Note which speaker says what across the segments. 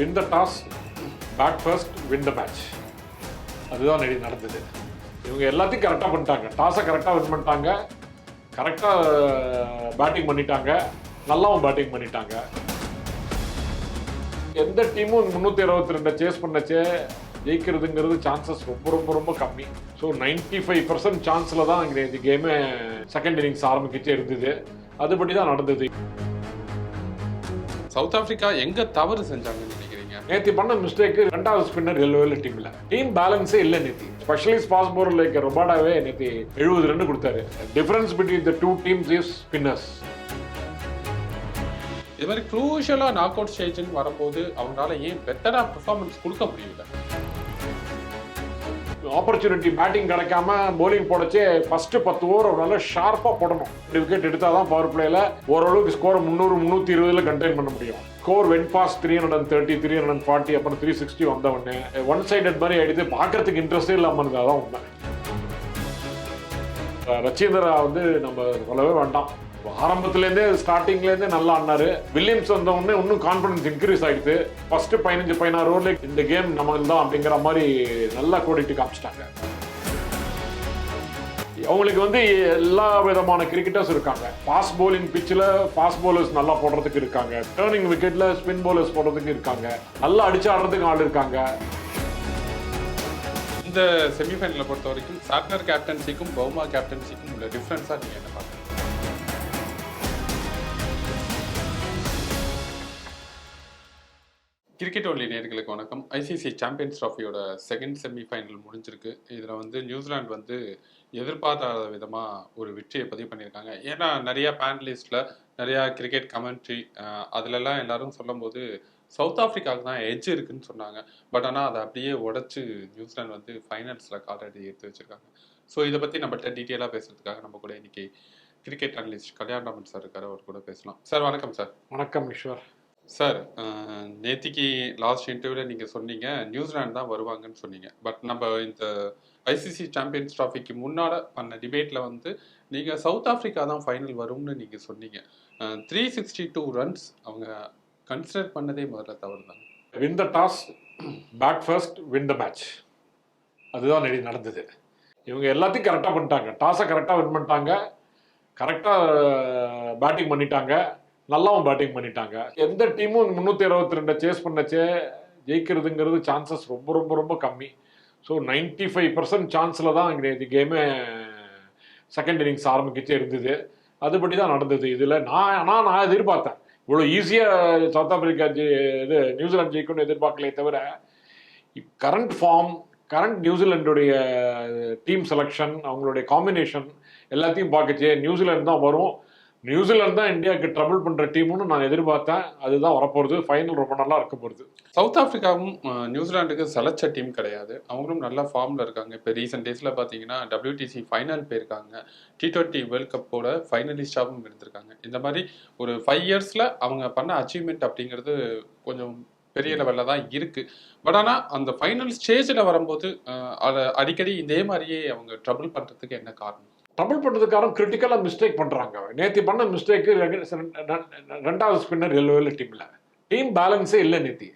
Speaker 1: Win the toss bat first win the match அதுதான் நடி நடந்தது. இவங்க எல்லாத்தையும் கரெக்டாக பண்ணிட்டாங்க. டாஸை கரெக்டாக வின் பண்ணிட்டாங்க. கரெக்டாக பேட்டிங் பண்ணிட்டாங்க. நல்லாவும் பேட்டிங் பண்ணிட்டாங்க. எந்த டீமும் முந்நூற்றி இருபத்தி ரெண்டை சேஸ் பண்ணச்சே. ஜெயிக்கிறதுங்கிறது சான்சஸ் ரொம்ப ரொம்ப ரொம்ப கம்மி. ஸோ நைன்டி ஃபைவ் பர்சன்ட் சான்ஸில் தான் இங்கே இந்த கேமே செகண்ட் இன்னிங்ஸ் ஆரம்பிக்கிட்டே இருந்தது. அதுபடி தான் நடந்தது.
Speaker 2: சவுத் ஆஃப்ரிக்கா எங்கே தவறு செஞ்சாங்க
Speaker 1: நேத்தி பண்ண மிஸ்டேக் ரெண்டாவது ஸ்பின்னர் எல்லோவில் டீம்ல டீம் பேலன்ஸே இல்லை நேத்தி. ஸ்பெஷலிஸ்ட் ஃபாஸ்ட் பவுலர் லைக் ரொபாடாவே நேத்தி எழுபது ரன் கொடுத்தாரு. Difference between the two teams is spinners
Speaker 2: இது மாதிரி க்ரூஷியலாக நாக் அவுட் ஸ்டேஜ்னு வரும்போது அவங்களால ஏன் பெட்டராக பெர்ஃபார்மன்ஸ் கொடுக்க முடியல?
Speaker 1: ஆப்பர்ச்சுனிட்டி பேட்டிங் கிடைக்காம bowling போடச்சே ஃபர்ஸ்ட் பத்து ஓவர் நல்லா ஷார்ப்பாக போடணும். விக்கெட் எடுத்தால் தான் பவர் பிளேல ஓரளவுக்கு ஸ்கோர் முந்நூறு முந்நூற்றி இருபதுல கண்டெயின் பண்ண முடியும். Score when pass three hundred and thirty three hundred forty அப்புறம் த்ரீ சிக்ஸ்டி வந்த உடனே ஒன் சைடட் மாதிரி ஆயிடுது. பார்க்கறதுக்கு இன்ட்ரெஸ்டே இல்லாமல் இருந்தால் தான் உண்மை. ரச்சீந்திரா வந்து நம்ம சொல்லவே வேண்டாம். ஆரம்பத்துலேருந்தே ஸ்டார்டிங்லேருந்தே நல்லா ஆனார் வில்லியம்ஸ் வந்த இன்னும் கான்ஃபிடன்ஸ் இன்க்ரீஸ் ஆகிடுது ஃபஸ்ட்டு பதினஞ்சு பதினாறு ஓவரில் இந்த கேம் நம்ம தான் அப்படிங்கிற மாதிரி நல்லா கோடிட்டு காமிச்சிட்டாங்க. அவங்களுக்கு வந்து எல்லா விதமான கிரிக்கெட்டர்ஸ் இருக்காங்க. ஃபாஸ்ட் போலிங் பிச்சில் ஃபாஸ்ட் போலர்ஸ் நல்லா போடுறதுக்கு இருக்காங்க. டேர்னிங் விக்கெட்டில் ஸ்பின் போலர்ஸ் போடுறதுக்கு இருக்காங்க. நல்லா அடிச்சு ஆடுறதுக்கு ஆள் இருக்காங்க.
Speaker 2: இந்த செமிஃபைனலை பொறுத்த வரைக்கும் சாட்னர் கேப்டன்சிக்கும் பவுமா கேப்டன்சிக்கும் உள்ள டிஃப்ரென்ஸாக நீங்கள் என்ன பார்க்குறீங்க? கிரிக்கெட் ஒன்லி நேர்களுக்கு வணக்கம். ஐசிசி சாம்பியன்ஸ் ட்ராஃபியோட செகண்ட் செமிஃபைனல் முடிஞ்சிருக்கு. இதில் வந்து நியூசிலாந்து வந்து எதிர்பார்க்காத விதமாக ஒரு வெற்றியை பதிவு பண்ணியிருக்காங்க. ஏன்னா நிறைய பேனலிஸ்டில் நிறையா கிரிக்கெட் கமெண்ட்ரி அதிலெல்லாம் எல்லாரும் சொல்லும்போது சவுத் ஆஃப்ரிக்காவுக்கு தான் எட்ஜ் இருக்குன்னு சொன்னாங்க. பட் ஆனால் அதை அப்படியே உடைச்சு நியூசிலாந்து வந்து ஃபைனல்ஸில் காலடி எடுத்து வச்சிருக்காங்க. ஸோ இதை பற்றி நம்மகிட்ட டீட்டெயிலாக பேசுறதுக்காக நம்ம கூட இன்னைக்கு கிரிக்கெட் அனலிஸ்ட் கல்யாணராமன் சார் இருக்காரு அவர் கூட பேசலாம். சார் வணக்கம் சார்
Speaker 1: வணக்கம் ஈஸ்வர்.
Speaker 2: சார் நேத்திக்கு லாஸ்ட் இன்டர்வியூவில் நீங்கள் சொன்னீங்க நியூசிலாந்து தான் வருவாங்கன்னு சொன்னீங்க. பட் நம்ம இந்த ஐசிசி சாம்பியன்ஸ் ட்ராஃபிக்கு முன்னால் பண்ண டிபேட்டில் வந்து நீங்கள் சவுத் ஆஃப்ரிக்கா தான் ஃபைனல் வரும்னு நீங்கள் சொன்னீங்க. த்ரீ சிக்ஸ்டி டூ ரன்ஸ் அவங்க கன்சிடர் பண்ணதே முதல்ல தவறு தான்?
Speaker 1: Win the toss bat first win the match அதுதான் நடந்தது. இவங்க எல்லாத்தையும் கரெக்டாக பண்ணிட்டாங்க. டாஸை கரெக்டாக வின் பண்ணிட்டாங்க. கரெக்டாக பேட்டிங் பண்ணிட்டாங்க. நல்லாவும் பேட்டிங் பண்ணிட்டாங்க. எந்த டீமும் முந்நூற்றி அறுபத்தி ரெண்டை சேஸ் பண்ணச்சே ஜெயிக்கிறதுங்கிறது சான்சஸ் ரொம்ப ரொம்ப ரொம்ப கம்மி. ஸோ நைன்டி ஃபைவ் பர்சன்ட் சான்ஸில் தான் இங்கே இந்த கேமே செகண்ட் இன்னிங்ஸ் ஆரம்பிக்கிச்சே இருந்தது. அதுபடி தான் நடந்தது. இதில் நான் ஆனால் நான் எதிர்பார்த்தேன். இவ்வளோ ஈஸியாக சவுத் ஆப்பிரிக்கா ஜெ- இது நியூசிலாந்து ஜெயிக்கணும்னு எதிர்பார்க்கலே தவிர கரண்ட் ஃபார்ம் கரண்ட் நியூசிலாண்டுடைய டீம் செலெக்ஷன் அவங்களுடைய காம்பினேஷன் எல்லாத்தையும் பார்க்கச்சே நியூசிலாந்து தான் வரும். நியூசிலாந்து தான் இந்தியாவுக்கு ட்ரபிள் பண்ணுற டீம்னு நான் எதிர்பார்த்தேன். அதுதான் வரப்போகிறது ஃபைனல் ரொம்ப நல்லா இருக்க போகிறது
Speaker 2: சவுத் ஆப்பிரிக்காவும் நியூசிலாண்டுக்கு நியூசிலாந்துக்கு டீம் கிடையாது. அவங்களும் நல்ல ஃபார்மில் இருக்காங்க. இப்போ ரீசெண்ட் டேஸில் பார்த்தீங்கன்னா டபிள்யூடிசி ஃபைனல் போயிருக்காங்க. டி டுவெண்ட்டி வேர்ல்ட் கப்போட ஃபைனலிஸ்டாகவும் இருந்திருக்காங்க. இந்த மாதிரி ஒரு ஃபைவ் இயர்ஸில் அவங்க பண்ண அச்சீவ்மெண்ட் அப்படிங்கிறது கொஞ்சம் பெரிய லெவலில் தான் இருக்குது பட் ஆனால் அந்த ஃபைனல் ஸ்டேஜில் வரும்போது அதை அடிக்கடி இதே மாதிரியே அவங்க ட்ரபிள் பண்ணுறதுக்கு என்ன காரணம்?
Speaker 1: ட்ரபிள் பண்ணுறதுக்காரன் கிரிட்டிக்கலாக மிஸ்டேக் பண்ணுறாங்க நேத்தி பண்ண மிஸ்டேக்கு ரெண்டாவது ஸ்பின்னர் எல்லோவில் டீமில் டீம் பேலன்ஸே இல்லை நேத்தி.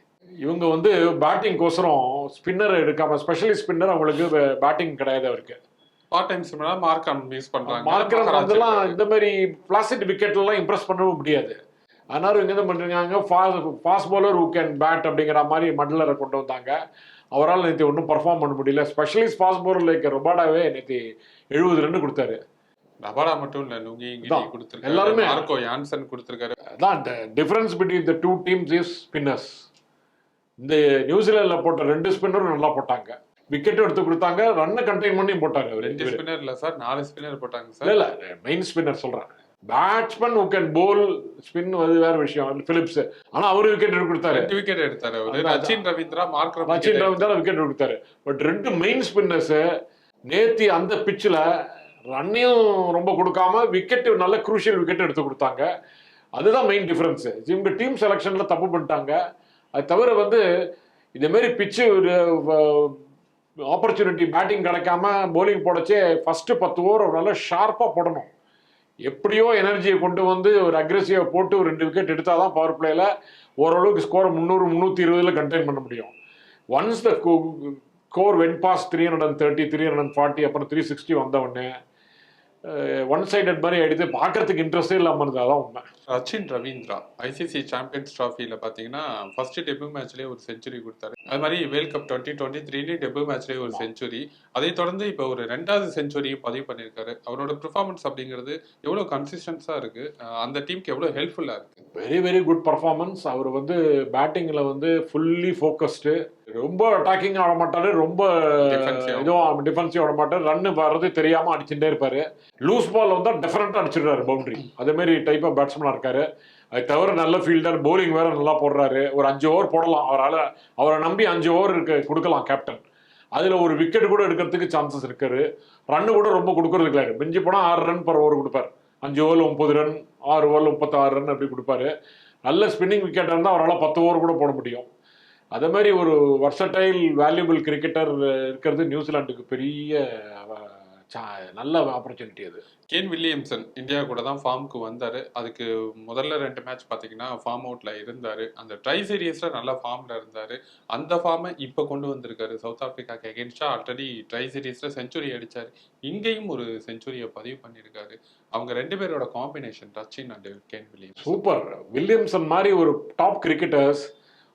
Speaker 1: இவங்க வந்து பேட்டிங்கோசரம் ஸ்பின்னர் எடுக்காம ஸ்பெஷலிஸ்ட் ஸ்பின்னர் அவங்களுக்கு பேட்டிங் கிடையாது அவருக்கு.
Speaker 2: பார்ட் டைம் சிம்னா மார்க் யூஸ் பண்ணுறாங்க
Speaker 1: மார்க்கர் வந்துலாம் இந்த மாதிரி பிளாஸ்டிக் விக்கெட்லாம் இம்ப்ரெஸ் பண்ணவும் முடியாது. அதனால இவங்க என்ன பண்ணுறாங்க fast bowler who can bat அப்படிங்கிற மாதிரி மட்லரை கொண்டு வந்தாங்க. அவரால் நேற்று ஒன்றும் பர்ஃபார்ம் பண்ண முடியல. ஸ்பெஷலிஸ்ட் ஃபாஸ்ட் bowler லைக் ரொபாடாவே நேற்று எழுபது ரன் கொடுத்தாரு.
Speaker 2: ரபாடா மட்டும் இல்லை லுங்கி. கொடுத்துருக்காரு.
Speaker 1: எல்லாருமே.
Speaker 2: மார்க்கோ யான்சன் கொடுத்துருக்காரு.
Speaker 1: அதான் difference between the two teams is spinners இந்த நியூசிலாண்டில் போட்ட ரெண்டு ஸ்பின்னரும் நல்லா போட்டாங்க. விக்கெட்டும் எடுத்து கொடுத்தாங்க ரன்னை கண்டெயின் பண்ணி போட்டாங்க
Speaker 2: ரெண்டு ஸ்பின்னர் இல்ல சார் நாலு ஸ்பின்னர் போட்டாங்க சார்.
Speaker 1: இல்ல மெயின் ஸ்பின்னர் சொல்றேன். Batsman who can bowl spin அது வேற விஷயம். பிலிப்ஸ் ஆனா அவரு விக்கெட் எடுத்து கொடுத்தாரு.
Speaker 2: ரெண்டு விக்கெட் எடுத்தாரு அவரு.
Speaker 1: அதான்,
Speaker 2: ரச்சின் ரவீந்திரா மார்க்
Speaker 1: ரச்சின் ரவீந்திரா விக்கெட் கொடுத்தாரு. பட் ரெண்டு மெயின் ஸ்பின்னர்ஸ் நேத்தி அந்த பிச்சில் ரன்னையும் ரொம்ப கொடுக்காம விக்கெட் நல்ல குரூஷியல் விக்கெட் எடுத்து கொடுத்தாங்க. அதுதான் மெயின் டிஃப்ரென்ஸு இவங்க டீம் செலெக்ஷனில் தப்பு பண்ணிட்டாங்க. அது தவிர வந்து இந்த பிச்சு ஆப்பர்ச்சுனிட்டி பேட்டிங் கிடைக்காம போலிங் போடச்சே ஃபஸ்ட்டு பத்து ஓவர் நல்லா ஷார்ப்பாக போடணும். எப்படியோ எனர்ஜியை கொண்டு வந்து ஒரு அக்ரெசிவாக போட்டு ஒரு ரெண்டு விக்கெட் எடுத்தால் தான் பவர் பிளேயில் ஓரளவுக்கு ஸ்கோரை முந்நூறு முந்நூற்றி இருபதில் கண்டெயின் பண்ண முடியும். Once the score when pass three hundred and thirty three hundred and forty அப்புறம் த்ரீ சிக்ஸ்டி வந்த உடனே ஒன் சைடட் மாதிரி எடுத்து பார்க்கறதுக்கு இன்ட்ரெஸ்டே இல்லாமல் இருந்தது. அதான் உண்மை.
Speaker 2: ரச்சின் ரவீந்திரா ஐசிசி சாம்பியன்ஸ் ட்ராஃபியில் பார்த்தீங்கன்னா ஃபர்ஸ்ட் டெபியூ மேட்ச்லேயே ஒரு செஞ்சுரி கொடுத்தாரு. அது மாதிரி வேர்ல்ட் கப் டுவெண்ட்டி டுவெண்ட்டி த்ரீலேயும் டெபியூ மேட்ச்லேயே ஒரு செஞ்சுரி அதை தொடர்ந்து இப்போ ஒரு ரெண்டாவது செஞ்சுரியும் பதிவு பண்ணியிருக்காரு அவரோட பெர்ஃபார்மன்ஸ் அப்படிங்கிறது எவ்வளோ கன்சிஸ்டன்ஸாக இருக்கு? அஹ் அந்த டீமுக்கு எவ்வளோ ஹெல்ப்ஃபுல்லாக இருக்கு?
Speaker 1: வெரி வெரி குட் பர்ஃபார்மன்ஸ் அவர் வந்து பேட்டிங்கில் வந்து ஃபுல்லி ஃபோக்கஸ்டு ரொம்ப அட்டாக்கிங் ஆட மாட்டாரு ரொம்ப. இதுவும் டிஃபென்சிவ் ஆட மாட்டாரு. ரன்னு வர்றது தெரியாம அடிச்சுட்டே இருப்பாரு. லூஸ் பால் வந்தா டெஃபரெண்டா அடிச்சிடுறாரு பவுண்டரி அதே மாதிரி டைப் ஆஃப் பேட்ஸ்மேனா இருக்காரு. அது தவிர நல்ல ஃபீல்டர் bowling வேற நல்லா போடுறாரு. ஒரு அஞ்சு ஓவர் போடலாம். அவரால் அவரை நம்பி அஞ்சு ஓவர் இருக்கு கொடுக்கலாம் கேப்டன் அதுல ஒரு விக்கெட் கூட எடுக்கிறதுக்கு சான்சஸ் இருக்காரு. ரன்னு கூட ரொம்ப கொடுக்கறது கிடையாது. மிஞ்சி போனா ஆறு ரன் பர் ஓவர் கொடுப்பாரு. அஞ்சு ஓவரில் முப்பது ரன் ஆறு ஓவரில் முப்பத்தாறு ரன் அப்படி கொடுப்பாரு. நல்ல ஸ்பின்னிங் விக்கெட்டாக இருந்தால் அவரால் பத்து ஓவர் கூட போட முடியும். அதே மாதிரி ஒரு வர்சடைல் வேல்யூபிள் கிரிக்கெட்டர் இருக்கிறது நியூசிலாந்துக்கு பெரிய நல்ல ஆப்பர்ச்சுனிட்டி அது.
Speaker 2: கேன் வில்லியம்சன் இந்தியா கூட தான் ஃபார்முக்கு வந்தார். அதுக்கு முதல்ல ரெண்டு மேட்ச் பார்த்தீங்கன்னா ஃபார்ம் அவுட்ல இருந்தார். அந்த ட்ரை சீரியஸ்ல நல்ல ஃபார்ம்ல இருந்தார். அந்த ஃபார்மை இப்போ கொண்டு வந்திருக்காரு. சவுத் ஆப்பிரிக்காக்கு அகேன்ஸ்டா ஆல்ரெடி ட்ரை சீரியஸ்ல செஞ்சுரி அடிச்சார். இங்கேயும் ஒரு செஞ்சுரியை பதிவு பண்ணியிருக்காரு அவங்க ரெண்டு பேரோட combination Rachin and Kane Williams
Speaker 1: super Williamson மாதிரி ஒரு டாப் கிரிக்கெட்டர்ஸ்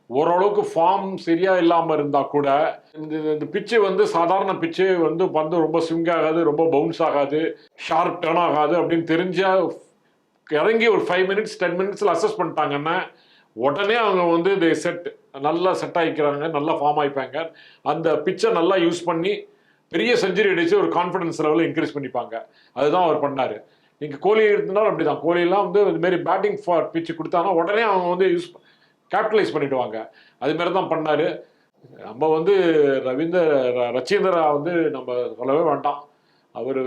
Speaker 1: ஓரளவுக்கு ஃபார்ம் சரியா இல்லாமல் இருந்தா கூட இந்த இந்த பிச்சு வந்து சாதாரண பிச்சு வந்து பந்து ரொம்ப ஸ்விங் ஆகாது ரொம்ப பவுன்ஸ் ஆகாது ஷார்ப் டர்ன் ஆகாது அப்படின்னு தெரிஞ்சா இறங்கி ஒரு ஃபைவ் மினிட்ஸ் டென் மினிட்ஸில் அசஸ் பண்ணிட்டாங்கன்னா உடனே அவங்க வந்து தே செட் நல்லா செட் ஆகிக்கிறாங்க நல்லா ஃபார்ம் ஆகிப்பாங்க அந்த பிச்சை நல்லா யூஸ் பண்ணி பெரிய செஞ்சுரி அடிச்சு ஒரு கான்ஃபிடன்ஸ் லெவலில் இன்க்ரீஸ் பண்ணிப்பாங்க. அதுதான் அவர் பண்ணார். நீங்கள் கோலி இருந்தாலும் அப்படிதான். கோழியெல்லாம் வந்து இதுமாரி பேட்டிங் ஃபார் பிச்சு கொடுத்தாங்கன்னா உடனே அவங்க வந்து யூஸ் கேபிட்டலைஸ் பண்ணிடுவாங்க. அது தான் பண்ணார். நம்ம வந்து ரவீந்தர் ர- ரச்சீந்திரா வந்து நம்ம சொல்லவே வேண்டாம். அவர்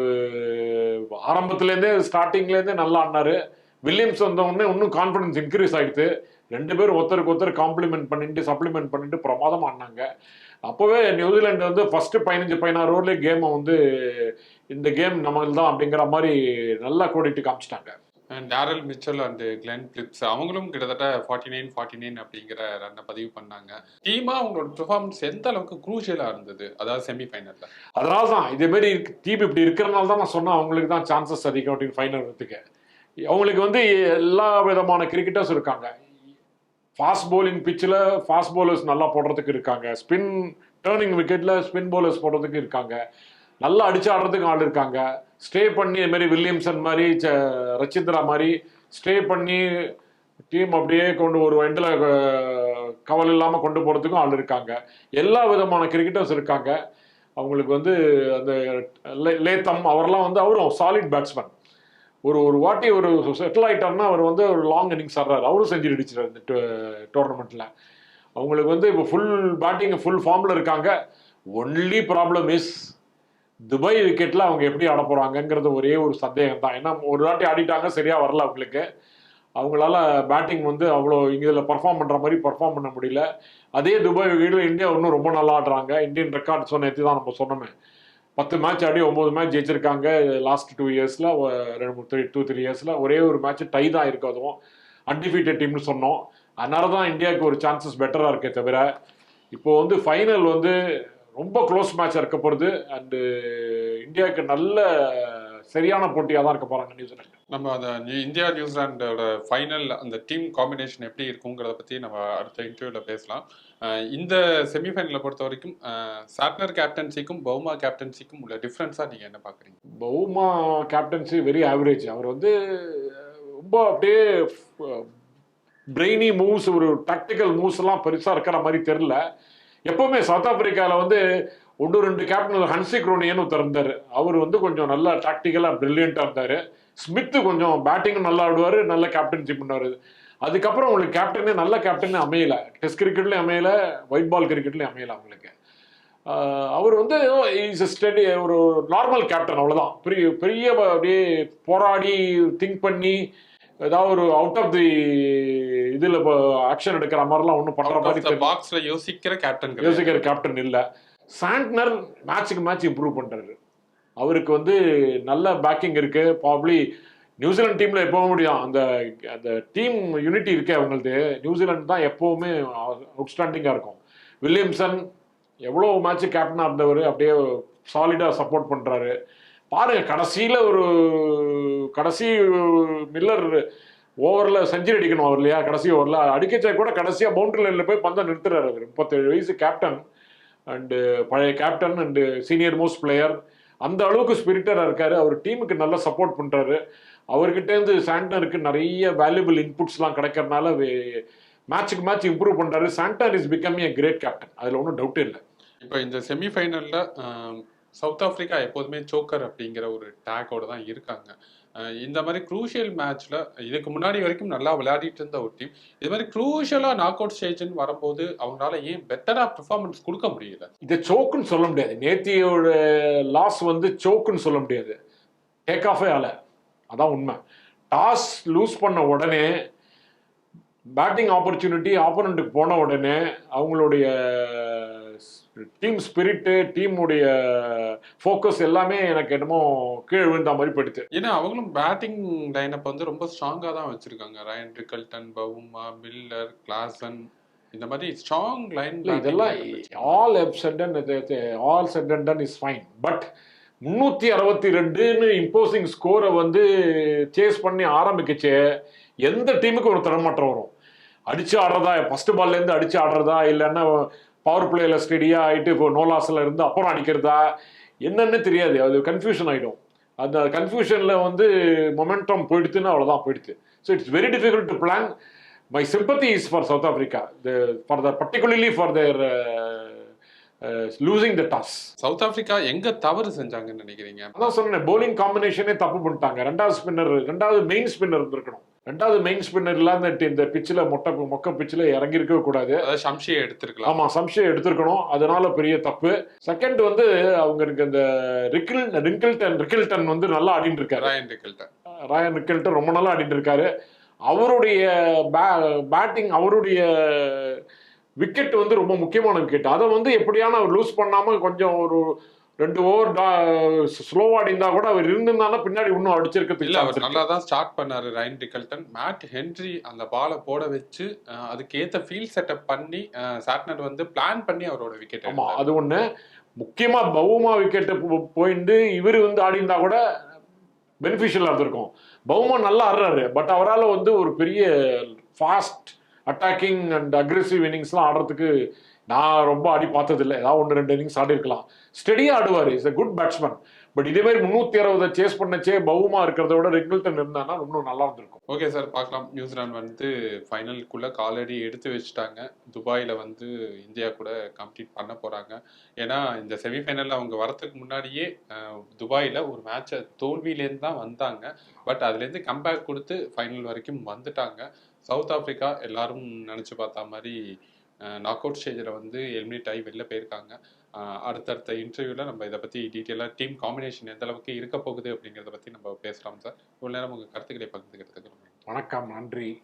Speaker 1: ஆரம்பத்துலேருந்தே ஸ்டார்டிங்லேருந்தே நல்லா ஆடினார். வில்லியம்ஸ் வந்த இன்னும் கான்ஃபிடன்ஸ் இன்க்ரீஸ் ஆகிடுது ரெண்டு பேரும் ஒருத்தருக்கு ஒருத்தர் காம்ப்ளிமெண்ட் பண்ணிட்டு சப்ளிமெண்ட் பண்ணிட்டு பிரமாதம் ஆடினாங்க. அப்போவே நியூசிலாண்டு வந்து ஃபஸ்ட்டு பதினஞ்சு பதினாறு ஓவர்லேயே கேமை வந்து இந்த கேம் நம்மளுக்கு தான் அப்படிங்கிற மாதிரி நல்லா கோடிட்டு காமிச்சிட்டாங்க.
Speaker 2: Daryl Mitchell and Glenn Phillips அவங்களும் கிட்டத்தட்ட ஃபார்ட்டி நைன் ஃபார்ட்டி நைன் அப்படிங்கிற ரன்னை பதிவு பண்ணாங்க. டீமா அவங்களோட பெர்ஃபார்மன்ஸ் எந்த அளவுக்கு குரூஷியலா இருந்தது? அதாவது செமிஃபைனல்ல
Speaker 1: அதனால தான் இதே மாதிரி டீம் இப்படி இருக்கிறனால தான் நான் சொன்னேன் அவங்களுக்கு தான் சான்சஸ் அதிகம் அப்படின்னு ஃபைனல் வரதுக்கு அவங்களுக்கு வந்து எல்லா விதமான கிரிக்கெட்டர்ஸ் இருக்காங்க. ஃபாஸ்ட் போலிங் பிச்சில் ஃபாஸ்ட் போலர்ஸ் நல்லா போடுறதுக்கு இருக்காங்க. ஸ்பின் டேர்னிங் விக்கெட்டில் ஸ்பின் போலர்ஸ் போடுறதுக்கு இருக்காங்க. நல்லா அடிச்சு ஆடுறதுக்கு ஆள் இருக்காங்க. ஸ்டே பண்ணி இது மாதிரி வில்லியம்சன் மாதிரி ச- ரச்சித்ரா மாதிரி ஸ்டே பண்ணி டீம் அப்படியே கொண்டு ஒரு எண்டில் கவல் இல்லாமல் கொண்டு போகிறதுக்கும் ஆள் இருக்காங்க. எல்லா விதமான கிரிக்கெட்டர்ஸ் இருக்காங்க. அவங்களுக்கு வந்து அந்த லே- லேத்தம் அவரெல்லாம் வந்து அவரும் சாலிட் பேட்ஸ்மேன் ஒரு ஒரு வாட்டி ஒரு செட்டில் ஆகிட்டார்னா அவர் வந்து ஒரு லாங் இன்னிங்ஸ் ஆடுறாரு. அவரும் செஞ்சு அடிச்சிடாரு இந்த டோர்னமெண்ட்டில் அவங்களுக்கு வந்து இப்போ ஃபுல் பேட்டிங் ஃபுல் ஃபார்மில் இருக்காங்க. ஒன்லி ப்ராப்ளம் இஸ் துபாய் விக்கெட்டில் அவங்க எப்படி ஆட போகிறாங்கங்கிறது ஒரே ஒரு சந்தேகம் தான் ஏன்னா ஒரு வாட்டி ஆடிட்டாங்க சரியாக வரல அவங்களுக்கு. அவங்களால பேட்டிங் வந்து அவ்வளோ இதில் பர்ஃபார்ம் பண்ணுற மாதிரி பர்ஃபார்ம் பண்ண முடியல. அதே துபாய் விக்கெட்டில் இந்தியா இன்னும் ரொம்ப நல்லா ஆடுறாங்க. இந்தியன் ரெக்கார்ட் சொன்ன தான் நம்ம சொன்னோமே. பத்து மேட்ச் ஆடி ஒம்பது மேட்ச் ஜெயிச்சிருக்காங்க. லாஸ்ட் டூ இயர்ஸில் ரெண்டு மூணு த்ரீ டூ த்ரீ இயர்ஸில் ஒரே ஒரு மேட்ச் டை தான் இருக்கு அதுவும். அன்டிஃபீட்டட் டீம்னு சொன்னோம். அதனால தான் இந்தியாவுக்கு ஒரு சான்சஸ் பெட்டராக இருக்கே தவிர இப்போ வந்து ஃபைனல் வந்து ரொம்ப க்ளோஸ் மேட்சாக இருக்க போகிறது அண்டு இந்தியாவுக்கு நல்ல சரியான போட்டியாக தான் இருக்க போகிறாங்க நியூசிலாந்து.
Speaker 2: நம்ம அந்த இந்தியா நியூசிலாண்டோட ஃபைனல் அந்த டீம் காம்பினேஷன் எப்படி இருக்குங்கிறத பத்தி நம்ம அடுத்த இன்டர்வியூல பேசலாம். இந்த செமிஃபைனலை பொறுத்த வரைக்கும் சாட்னர் கேப்டன்சிக்கும் பவுமா கேப்டன்சிக்கும் உள்ள டிஃப்ரென்ஸா நீங்க என்ன பாக்குறீங்க?
Speaker 1: பவுமா கேப்டன்சி வெரி ஆவரேஜ் அவர் வந்து ரொம்ப அப்படியே பிரெய்னி மூவ்ஸ் ஒரு டாக்டிக்கல் மூவ்ஸ் எல்லாம் பெருசாக இருக்கிற மாதிரி தெரில எப்பவுமே சவுத் ஆப்பிரிக்காவில் வந்து ஒன்று ரெண்டு கேப்டன் ஹன்சி குரோனியன்னு ஒருத்தர் இருந்தார். அவர் வந்து கொஞ்சம் நல்லா டாக்டிக்கலாக பிரில்லியண்ட்டாக இருந்தார். ஸ்மித்து கொஞ்சம் பேட்டிங்கும் நல்லா ஆடுவார் நல்ல கேப்டன்ஷிப் பண்ணுவார். அதுக்கப்புறம் உங்களுக்கு கேப்டனே நல்ல கேப்டனே அமையல. டெஸ்ட் கிரிக்கெட்லேயும் அமையல ஒயிட் பால் கிரிக்கெட்லேயும் அமையல அவங்களுக்கு. அவர் வந்து இஸ் ஸ்டடி ஒரு நார்மல் கேப்டன் அவ்வளோதான் பெரிய பெரிய அப்படியே போராடி திங்க் பண்ணி ஏதாவது ஒரு அவுட் ஆஃப் தி இதில் ஆக்ஷன் எடுக்கிற மாதிரிலாம் ஒன்றும் பண்ணுற மாதிரி.
Speaker 2: பாக்ஸ்ல யோசிக்கிற கேப்டன்
Speaker 1: யோசிக்கிற கேப்டன் இல்லை. சாண்ட்னர் மேட்ச்சுக்கு மேட்ச் இம்ப்ரூவ் பண்ணுறாரு அவருக்கு வந்து நல்ல பேக்கிங் இருக்கு. ப்ராப்ளி நியூசிலாந்து டீம்ல எப்பவும் முடியும். அந்த அந்த டீம் யூனிட்டி இருக்கே அவங்களது. நியூசிலாந்து தான் எப்பவுமே அவுட்ஸ்டாண்டிங்காக இருக்கும். வில்லியம்சன் எவ்வளோ மேட்ச் கேப்டனாக இருந்தவர் அப்படியே சாலிடாக சப்போர்ட் பண்ணுறாரு பாருங்க கடைசியில் ஒரு கடைசி மில்லர் ஓவரில் செஞ்சுரி அடிக்கணும் அவர் இல்லையா? கடைசி ஓவரில். அடிக்கச்சா கூட கடைசியாக பவுண்டரி லைனில் போய் பந்தை நிறுத்துறாரு அவர். முப்பத்தேழு வயசு கேப்டன் அண்டு பழைய captain and senior most player அந்த அளவுக்கு ஸ்பிரிட்டராக இருக்கார். அவர் டீமுக்கு நல்லா சப்போர்ட் பண்ணுறாரு அவர்கிட்டேருந்து சாண்டனருக்கு நிறைய வேல்யூபிள் இன்புட்ஸ்லாம் கிடைக்கிறதுனால மேட்சுக்கு மேட்ச் இம்ப்ரூவ் பண்ணுறாரு Santner is becoming a great captain அதில் ஒன்றும் டவுட்டே இல்லை.
Speaker 2: இப்போ இந்த செமிஃபைனலில் சவுத் ஆஃப்ரிக்கா எப்போதுமே சோக்கர் அப்படிங்கிற ஒரு டேக்கோட தான் இருக்காங்க. இந்த மாதிரி குரூஷியல் மேட்ச்ல இதுக்கு முன்னாடி வரைக்கும் நல்லா விளையாடிட்டு இருந்த ஒரு டீம் இது மாதிரி குரூஷியலா நாக் அவுட் ஸ்டேஜ்னு வரும்போது அவங்களால ஏன் பெட்டரா பெர்ஃபார்மன்ஸ் கொடுக்க முடியல?
Speaker 1: இதை சோக்குன்னு சொல்ல முடியாது. நேத்தியோட லாஸ் வந்து சோக்குன்னு சொல்ல முடியாது. டேக் ஆஃபே ஆல. அதான் உண்மை. டாஸ் லூஸ் பண்ண உடனே பேட்டிங் ஆப்பர்ச்சுனிட்டி ஆப்போனண்ட்டுக்கு போன உடனே அவங்களுடைய டீம் ஸ்பிரிட்டு டீமுடைய ஃபோக்கஸ் எல்லாமே எனக்கு என்னமோ கீழே விழுந்த மாதிரி போயிடுது
Speaker 2: ஏன்னா அவங்களும் பேட்டிங் லைனப் வந்து ரொம்ப ஸ்ட்ராங்கா தான் வச்சிருக்காங்க. Ryan Rickelton Bavuma Miller Klaasen இந்த மாதிரி ஸ்ட்ராங் லைன்
Speaker 1: இதெல்லாம் ஆல் எப்சென்டன் ஆல் சென்டன் இஸ் ஃபைன் பட் முந்நூற்றி அறுபத்தி ரெண்டுன்னு இம்போசிங் ஸ்கோரை வந்து சேஸ் பண்ணி ஆரம்பிக்கச்சே. எந்த டீமுக்கு ஒரு தரமாற்றம் வரும்? அடிச்சு ஆடுறதா? ஃபர்ஸ்ட் பால்லேருந்து அடிச்சு ஆடுறதா? இல்லைன்னா பவர் பிளேல ஸ்டெடியா ஆயிட்டு இப்போ நோலாஸில் இருந்து அப்புறம் அடிக்கிறதா? என்னன்னு தெரியாது. அது கன்ஃபியூஷன் ஆகிடும் அந்த கன்ஃபியூஷனில் வந்து மொமெண்டம் போயிடுத்துன்னு அவ்வளோதான் போயிடுது. So it's very difficult to plan my South Africa, the, for the particularly for their uh, uh, losing the toss.
Speaker 2: South Africa எங்க தவறு செஞ்சாங்கன்னு நினைக்கிறீங்க?
Speaker 1: அதான் சொன்னேன் bowling காம்பினேஷனே தப்பு பண்ணிட்டாங்க. ரெண்டாவது ஸ்பின்னர் ரெண்டாவது மெயின் ஸ்பின்னர் இருந்திருக்கணும். ரெண்டாவது மெயின் ஸ்பின்னர் இல்லாத இந்த பிச்சில் மொட்டை மொக்க பிச்சில் இறங்கி இருக்கவே கூடாது.
Speaker 2: அதாவது ஷம்ஷியை எடுத்திருக்கலாம்.
Speaker 1: ஆமா சம்சயம் எடுத்திருக்கணும். அதனால பெரிய தப்பு. செகண்ட் வந்து அவங்களுக்கு இந்த ரிக்கில் ரிங்கிள்டன் ரிக்கில்டன் வந்து நல்லா ஆடிட்டு இருக்காரு.
Speaker 2: ரயன் ரிக்கல்டன்
Speaker 1: ராயன் ரிக்கல்ட்டு ரொம்ப நல்லா ஆடிட்டு இருக்காரு. அவருடைய பேட்டிங் அவருடைய விக்கெட் வந்து ரொம்ப முக்கியமான விக்கெட் அதை வந்து எப்படியான அவர் லூஸ் பண்ணாம கொஞ்சம் ஒரு ரெண்டு ஓவர் ஸ்லோவா அடிந்தா கூட அவர் இருந்திருந்தானா பின்னாடி இன்னும் அடிச்சிருக்கிறதுக்கு
Speaker 2: இல்ல அவர். நல்லா தான் ஸ்டார்ட் பண்ணாரு ரயன் ரிக்கல்டன் மேட் ஹென்ரி அந்த பாலை போட வச்சு அஹ், அதுக்கு ஏத்த ஃபீல்ட் செட்டப் பண்ணி சாட்னர் வந்து பிளான் பண்ணி அவரோட விக்கெட்
Speaker 1: ஆமா அது ஒண்ணு. முக்கியமா பவுமா விக்கெட் போயிட்டு இவர் வந்து ஆடிந்தா கூட பெனிஃபிஷியலாக இருந்திருக்கும். பவுமா நல்லா ஆடுறாரு பட் அவரால் வந்து ஒரு பெரிய ஃபாஸ்ட் அட்டாக்கிங் அண்ட் அக்ரெசிவ் இன்னிங்ஸ்லாம் ஆடுறதுக்கு நான் ரொம்ப ஆடி பார்த்ததில்லை. ஏதாவது ஒன்று ரெண்டு இன்னிங்ஸ் ஆடி இருக்கலாம். ஸ்டெடியாக ஆடுவார். Is a good batsman but இதே மாதிரி முந்நூற்றி அறுபதை சேஸ் பண்ணச்சே பவுமா இருக்கிறத விட ரெக்னில்டன் இருந்தானா இன்னும் நல்லா இருந்திருக்கும்.
Speaker 2: ஓகே சார் பார்க்கலாம். நியூசிலாந்து வந்து ஃபைனலுக்குள்ளே காலடி எடுத்து வச்சுட்டாங்க. துபாயில் வந்து இந்தியா கூட கம்ப்ளீட் பண்ண போகிறாங்க ஏன்னா இந்த செமிஃபைனலில் அவங்க வரத்துக்கு முன்னாடியே துபாயில் ஒரு மேட்சை தோல்வியிலேருந்து தான் வந்தாங்க. பட் அதுலேருந்து கம்பேக் கொடுத்து ஃபைனல் வரைக்கும் வந்துட்டாங்க. சவுத் ஆப்ரிக்கா எல்லாரும் நினச்சி பார்த்தா மாதிரி நாக் அவுட் ஸ்டேஜில் வந்து எலிமினேட் ஆகி வெளில போயிருக்காங்க. அடுத்தடுத்த இன்டர்வியூவில் நம்ம இதை பற்றி டீட்டெயிலாக டீம் காம்பினேஷன் எந்த அளவுக்கு இருக்க போகுது அப்படிங்கிறத பற்றி நம்ம பேசலாம் சார் இவ்வளோ நேரம் உங்கள் கருத்துக்களை பகிர்ந்துக்கிறதுக்கு
Speaker 1: வணக்கம் நன்றி.